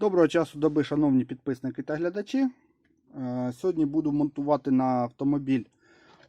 Доброго часу доби, шановні підписники та глядачі. Е, Сьогодні буду монтувати на автомобіль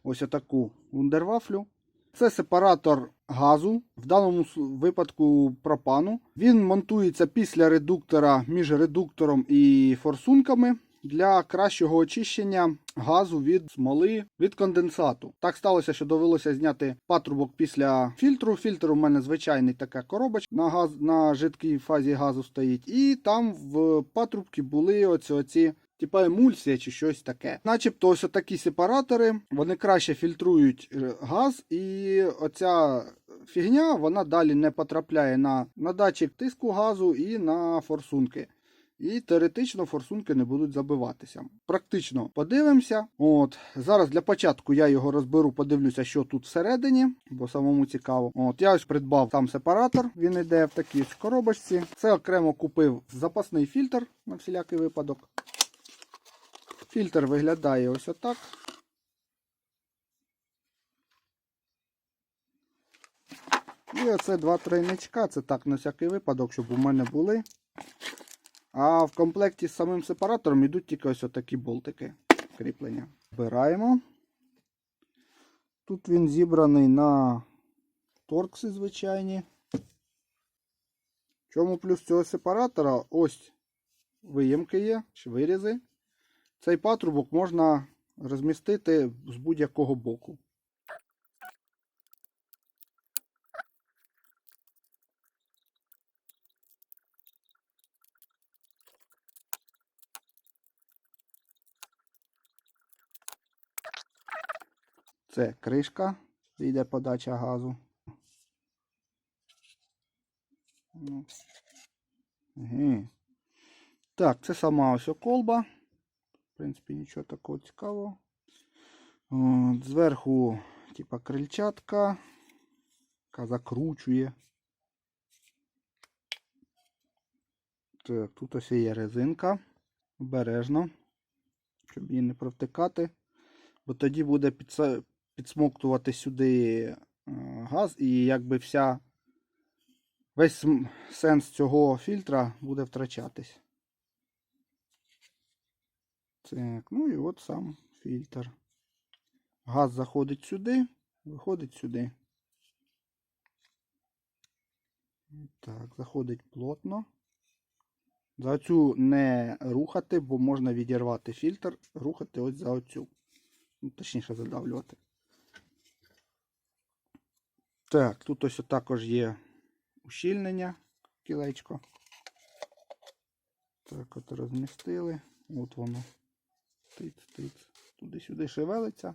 ось таку вундервафлю. Це сепаратор газу, в даному випадку пропану. Він монтується після редуктора між редуктором і форсунками для кращого очищення газу від смоли від конденсату. Так сталося, що довелося зняти патрубок після фільтру. Фільтр у мене звичайний така коробочка на газ на жидкій фазі газу стоїть. І там в патрубці були оці, оці типа емульсія чи щось таке. Начебто, ось такі сепаратори вони краще фільтрують е, газ, і оця фігня вона далі не потрапляє на, на датчик тиску газу і на форсунки. І теоретично форсунки не будуть забиватися. Практично подивимося. От зараз для початку я його розберу, подивлюся, що тут всередині, бо самому цікаво. От я ось придбав там сепаратор. Він йде в такій коробочці. Це окремо купив запасний фільтр на всілякий випадок. Фільтр виглядає ось отак. І оце два тройничка. Це так на всякий випадок, щоб у мене були. А в комплекті з самим сепаратором йдуть тільки ось такі болтики кріплення. Збираємо. Тут він зібраний на торкси звичайні. Чому плюс цього сепаратора? Ось виємки є, вирізи. Цей патрубок можна розмістити з будь-якого боку. Це кришка, йде подача газу. Так, це сама ось колба. В принципі, нічого такого цікавого. Зверху, типа, крильчатка, яка закручує. Так, тут ось є резинка. Обережно, щоб її не провтикати. Бо тоді буде підсмоктувати сюди е, газ, і якби вся весь сенс цього фільтра буде втрачатись. Так, ну і от сам фільтр. Газ заходить сюди, виходить сюди. Так, заходить плотно. За цю не рухати, бо можна відірвати фільтр, рухати ось за оцю. Ну, точніше задавлювати. Так, тут ось також є ущільнення, кілечко. Так, от розмістили. От воно. Тиць, тиць. Туди-сюди шевелиться.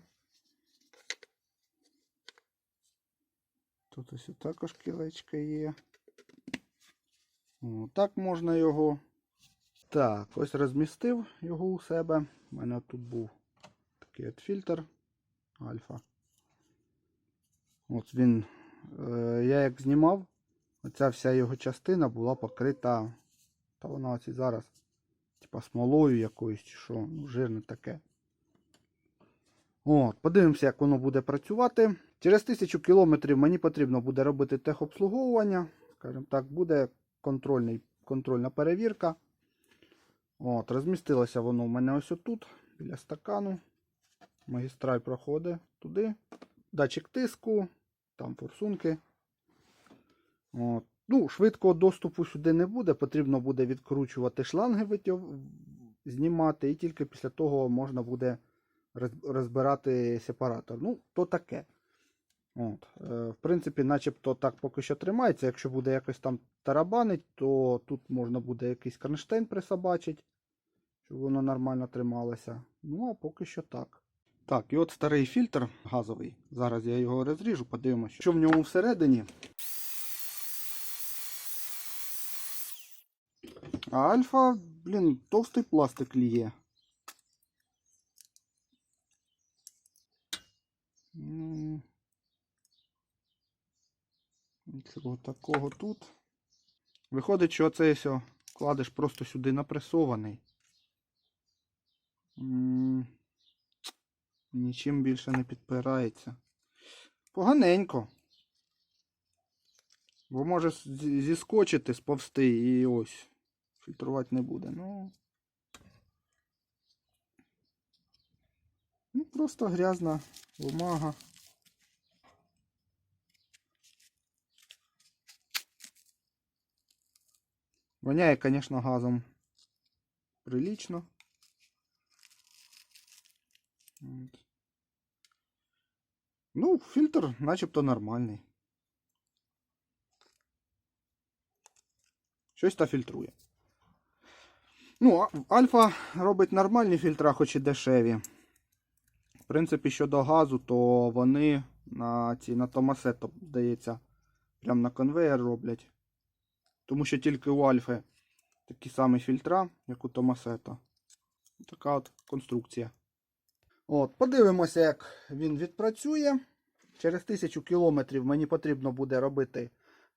Тут ось також кілечко є. О, так можна його. Так, ось розмістив його у себе. У мене тут був такий от фільтр альфа. От він, я як знімав, оця вся його частина була покрита, та вона ось і зараз, типа смолою якоюсь що, ну, жирне таке. От, подивимося, як воно буде працювати. Через тисячу кілометрів мені потрібно буде робити техобслуговування. Скажімо так, буде контрольний, контрольна перевірка. От, розмістилося воно у мене ось отут, біля стакану. Магістраль проходить туди. Датчик тиску, там форсунки. От. Ну, швидкого доступу сюди не буде. Потрібно буде відкручувати шланги, знімати, і тільки після того можна буде розбирати сепаратор. Ну, то таке. От. Е, В принципі, начебто так поки що тримається. Якщо буде якось там тарабанить, то тут можна буде якийсь кронштейн присобачити, щоб воно нормально трималося. Ну, а поки що так. Так, і от старий фільтр газовий. Зараз я його розріжу, подивимося, що в ньому всередині. А альфа, блін, товстий пластик ліє. Цього такого тут. Виходить, що цей все кладеш просто сюди напресований. Нічим більше не підпирається. Поганенько. Бо може зіскочити, сповзти і ось. фільтрувати не буде. Ну, ну просто грязна бумага. Воняє, звісно, газом прилично. Ну, фільтр начебто нормальний. Щось та фільтрує. Ну, Альфа робить нормальні фільтра, хоч і дешеві. В принципі, щодо газу, то вони на ці на Томасет, здається, прямо на конвейер роблять. Тому що тільки у Альфи такі самі фільтра, як у Томасета. Така от конструкція. От, подивимося, як він відпрацює. Через тисячу кілометрів мені потрібно буде робити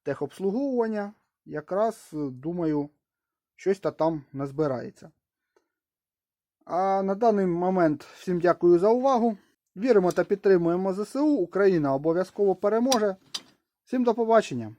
техобслуговування. Якраз, е, думаю, щось та там назбирається. А на даний момент всім дякую за увагу. Віримо та підтримуємо ЗСУ. Україна обов'язково переможе. Всім до побачення!